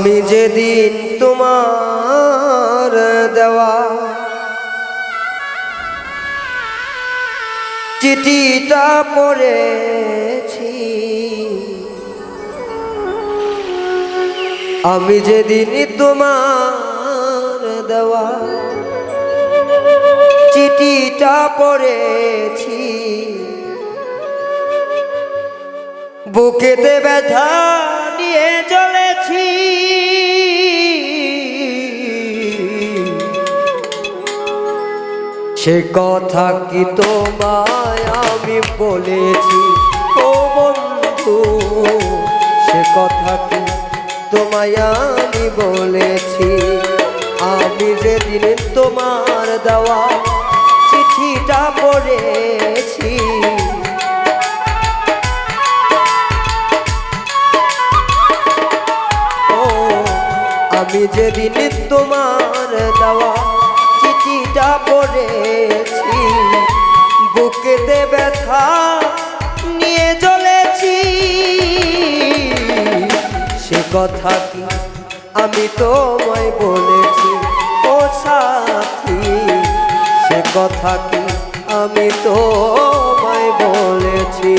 আমি যেদিন তোমার দেওয়া চিঠিটা পড়েছি, আমি যেদিন তোমার দেওয়া চিঠিটা পড়েছি, বুকেতে ব্যথা নিয়ে সে কথা কি তোমায় আমি বলেছি? ও বন্ধু, সে কথা কি তোমায় আমি বলেছি? আমি যেদিন তোমার দেওয়া চিঠিটা পড়েছি আমি যেদিন তোমার দেওয়া চিঠিটা পড়েছি, বুকেতে ব্যথা নিয়ে চলেছি সে কথা কি আমি তোমায় বলেছি, ও সাথী? সে কথা কি আমি তোমায় বলেছি?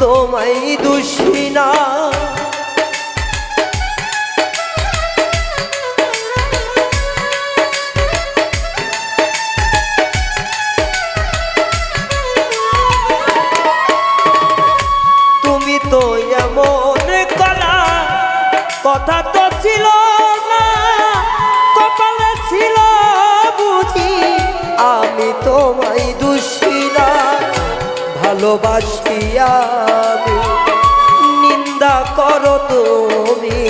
তোমায় দোষী তুমি তো এমন করা কথা তো ছিল না, কপালে ছিল বুঝি, আমি তোমায় দোষী না। ভালোবাসি আমি। নিন্দা করো তুমি।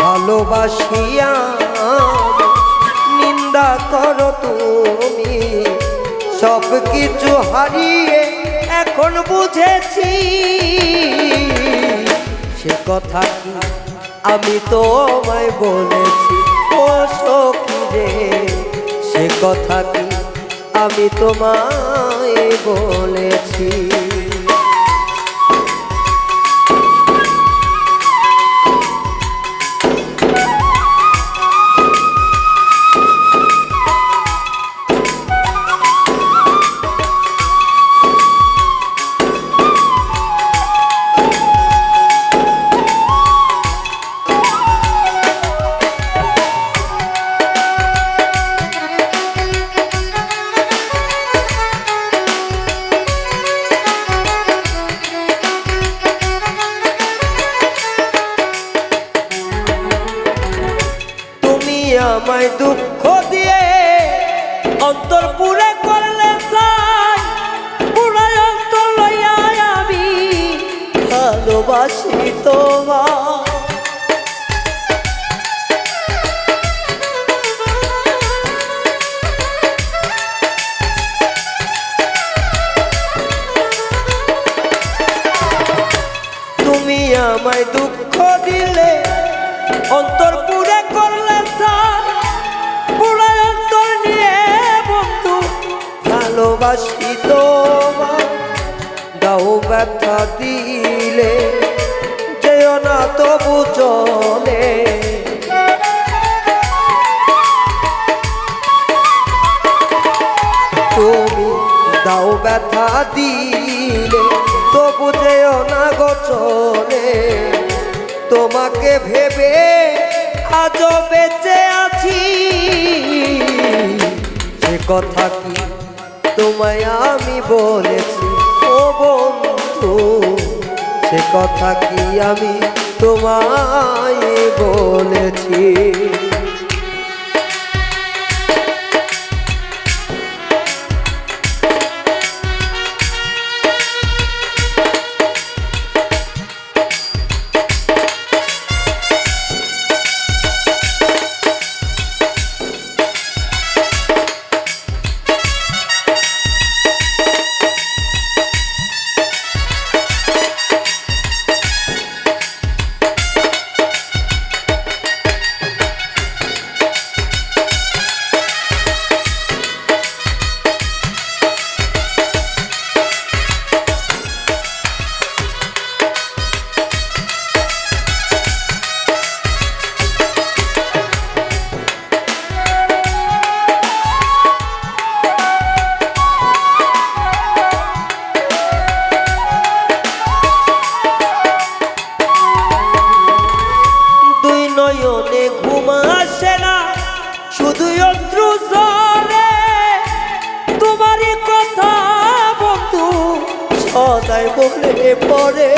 ভালোবাসিয়া নিন্দা করো তুমি। সব কিছু হারিয়ে এখন বুঝেছি। সে কথা কি আমি তোমায় বলেছি? রে সে কথা কি আমি তোমায় বলেছি? আমায় দুঃখ দিয়ে অন্তর পুরে করলে চাই। পুরাই অন্তর লইয়া আমি ভালোবাসি তোমার তুমি আমায় দুঃখ দিলে অন্তর ভালোবাসি তোমার দাও ব্যথা দিলে, যেও না তবু চলে। তুমি দাও ব্যথা দিলে তো বুঝেও না গোচরে তোমাকে ভেবে আজও বেঁচে আছি। সে কথা কি তোমায় আমি বলেছি ও বন্ধু সে কথা কি আমি তোমায় বলেছি? সদাই বলে পড়ে।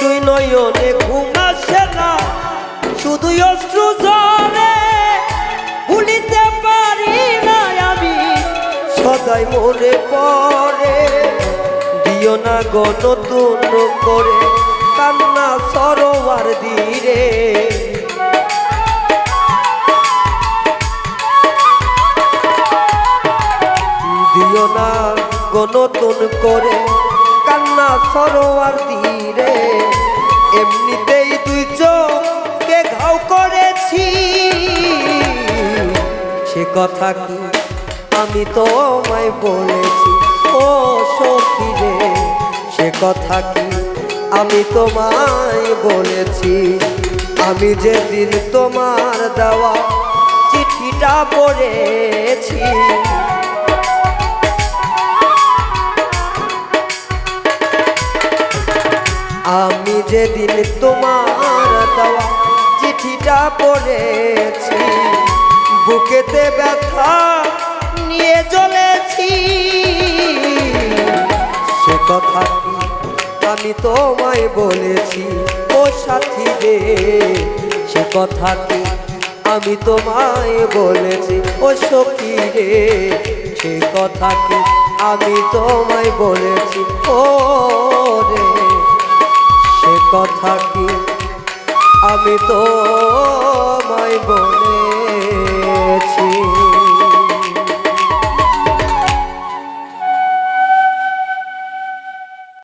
দুই নয়নে ঘুম আসে না শুধু অশ্রু জলে ভুলিতে পারি না আমি, সদাই মনে পড়ে। দিও না গো নতুন করে। সরোয়ার ধীরে দিও না গো নতুন করে কান্না সরোয়ার ধীরে এমনিতেই দুই চোখে ঘাও করেছি। সে কথা কি আমি তোমায় বলেছি? ও সখী রে, সে কথা কি আমি তোমায় বলেছি, আমি যেদিন তোমার দেওয়া চিঠিটা পড়েছি। আমি যেদিন তোমার দেওয়া চিঠিটা পড়েছি, বুকেতে ব্যথা নিয়ে চলেছি সে কথা আমি তোমায় বলেছি, ও সাথী রে। সে কথা কি আমি তোমায় বলেছি, ও সখী রে? সে কথা কি আমি তোমায় বলেছি, ও রে? সে কথা কি আমি তোমায় বলেছি?